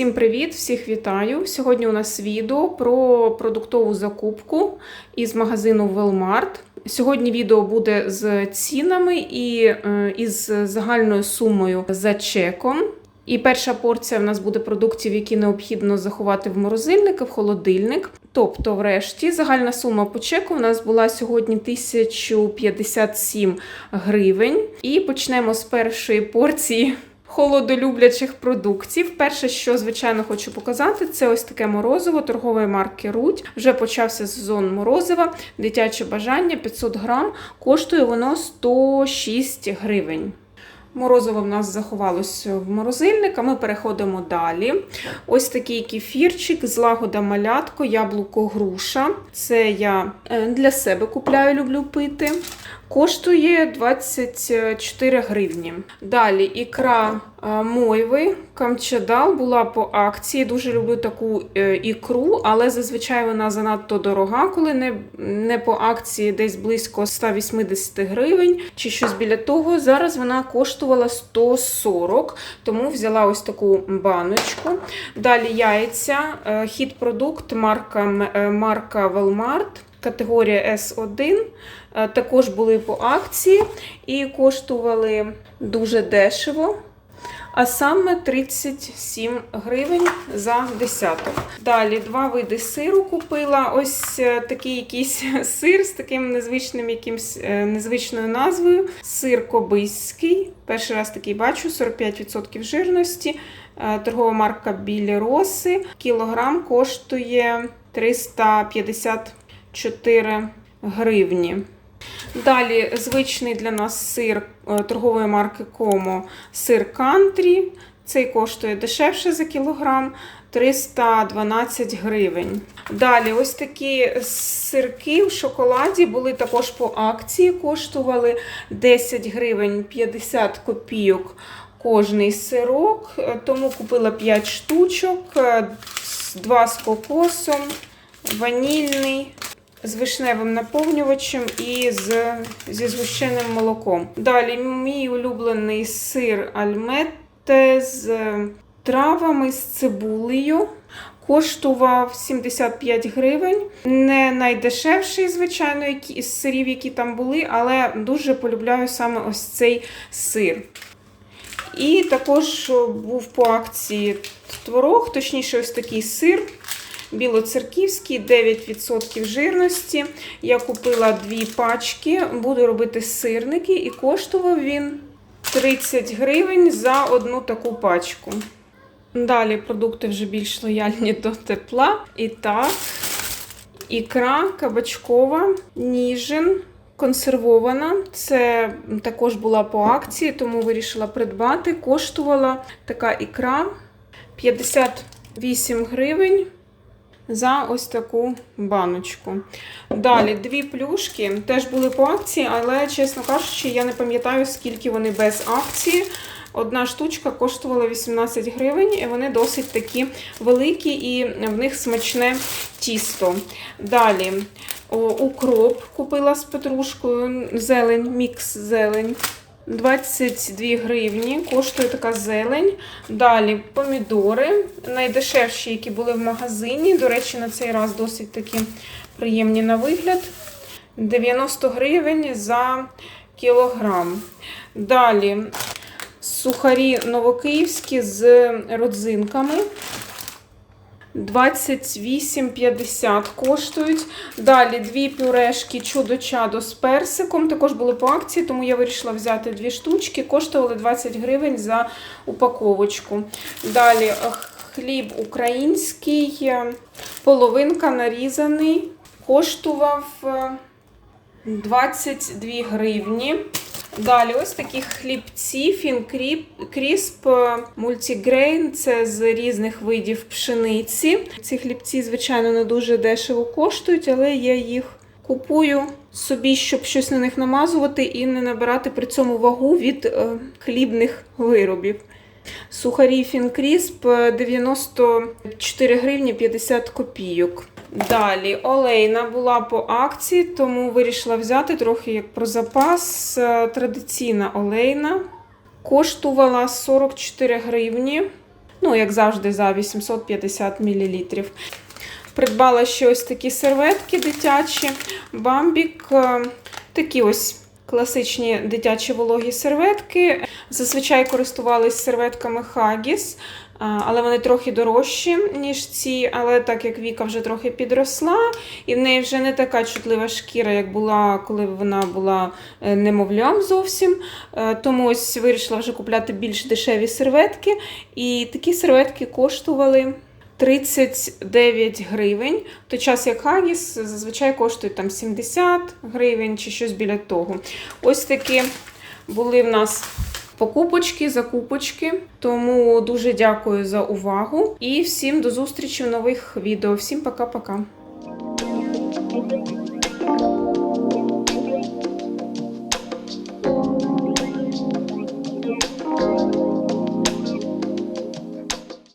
Всім привіт, всіх вітаю! Сьогодні у нас відео про продуктову закупку із магазину Велмарт. Сьогодні відео буде з цінами і е, із загальною сумою за чеком. І перша порція в нас буде продуктів, які необхідно заховати в морозильник в холодильник. Тобто, врешті, загальна сума по чеку у нас була сьогодні 1057 гривень. І почнемо з першої порції холодолюблячих продуктів. Перше, що звичайно хочу показати, це ось таке морозиво торгової марки Рудь. Вже почався сезон морозива, дитяче бажання 500 грам. Коштує воно 106 гривень. Морозиво в нас заховалось в морозильник, а ми переходимо далі. Ось такий кефірчик, злагода малятко, яблуко груша. Це я е, для себе купляю, люблю пити. Коштує 24 гривні. Далі ікра е, мойви камчадал була по акції. Дуже люблю таку е, ікру, але зазвичай вона занадто дорога, коли не, не по акції десь близько 180 гривень чи щось біля того. Зараз вона коштувала 140, тому взяла ось таку баночку. Далі яйця, е, хід продукт марка, марка Велмарт. Категорія S1 е, також були по акції і коштували дуже дешево. А саме 37 гривень за десяток. Далі два види сиру купила. Ось е, такий якийсь сир з таким незвичним якимсь, е, незвичною назвою. Сир Кобиський. Перший раз такий бачу: 45% жирності. Торгова марка Білі Роси. Кілограм коштує 350 4 гривні. Далі звичний для нас сир е, торгової марки Комо сир Кантрі. Цей коштує дешевше за кілограм 312 гривень. Далі, ось такі сирки в шоколаді були також по акції, коштували 10 гривень 50 копійок кожний сирок. Е, тому купила 5 штучок, 2 е, з кокосом, ванільний з вишневим наповнювачем і з, зі згущеним молоком. Далі мій улюблений сир альметте з травами, з цибулею. Коштував 75 гривень. Не найдешевший, звичайно, із сирів, які там були, але дуже полюбляю саме ось цей сир. І також був по акції творог, точніше, ось такий сир білоцерківський, 9% жирності. Я купила дві пачки, буду робити сирники, і коштував він 30 гривень за одну таку пачку. Далі продукти вже більш лояльні до тепла. І так, ікра кабачкова, ніжин. Консервована, це також була по акції, тому вирішила придбати. Коштувала така ікра 58 гривень за ось таку баночку. Далі дві плюшки теж були по акції, але, чесно кажучи, я не пам'ятаю, скільки вони без акції. Одна штучка коштувала 18 гривень, і вони досить такі великі, і в них смачне тісто. Далі укроп купила з петрушкою, зелень, мікс зелень. 22 гривні, коштує така зелень. Далі помідори, найдешевші, які були в магазині. До речі, на цей раз досить такі приємні на вигляд. 90 гривень за кілограм. Далі сухарі новокиївські з родзинками. 28,50 коштують. Далі дві пюрешки чудо-чадо з персиком. Також були по акції, тому я вирішила взяти дві штучки. Коштували 20 гривень за упаковочку. Далі е, хліб український, е, половинка нарізаний, коштував 22 е, гривні. Далі ось такі хлібці, фінкрісп, мультігрейн це з різних видів пшениці. Ці хлібці, звичайно, не дуже дешево коштують, але я їх купую собі, щоб щось на них намазувати і не набирати при цьому вагу від е, хлібних виробів. Сухарі фінкрісп 94 гривні 50 копійок. Далі олейна була по акції, тому вирішила взяти трохи як про запас. Традиційна олейна. Коштувала 44 гривні. Ну, як завжди, за 850 мл. Придбала ще ось такі серветки дитячі. Бамбік. е, Такі ось класичні дитячі вологі серветки. Зазвичай користувались серветками а, але вони трохи дорожчі, ніж ці. Але так як Віка вже трохи підросла, і в неї вже не така чутлива шкіра, як була, коли вона була е, немовлям зовсім. Е, Тому ось вирішила вже купляти більш дешеві серветки. І такі серветки коштували 39 гривень. В той час як Хагіс зазвичай коштують там 70 гривень чи щось біля того. Ось такі були в нас покупочки, закупочки. Тому дуже дякую за увагу і всім до зустрічі в нових відео. Всім пока-пока.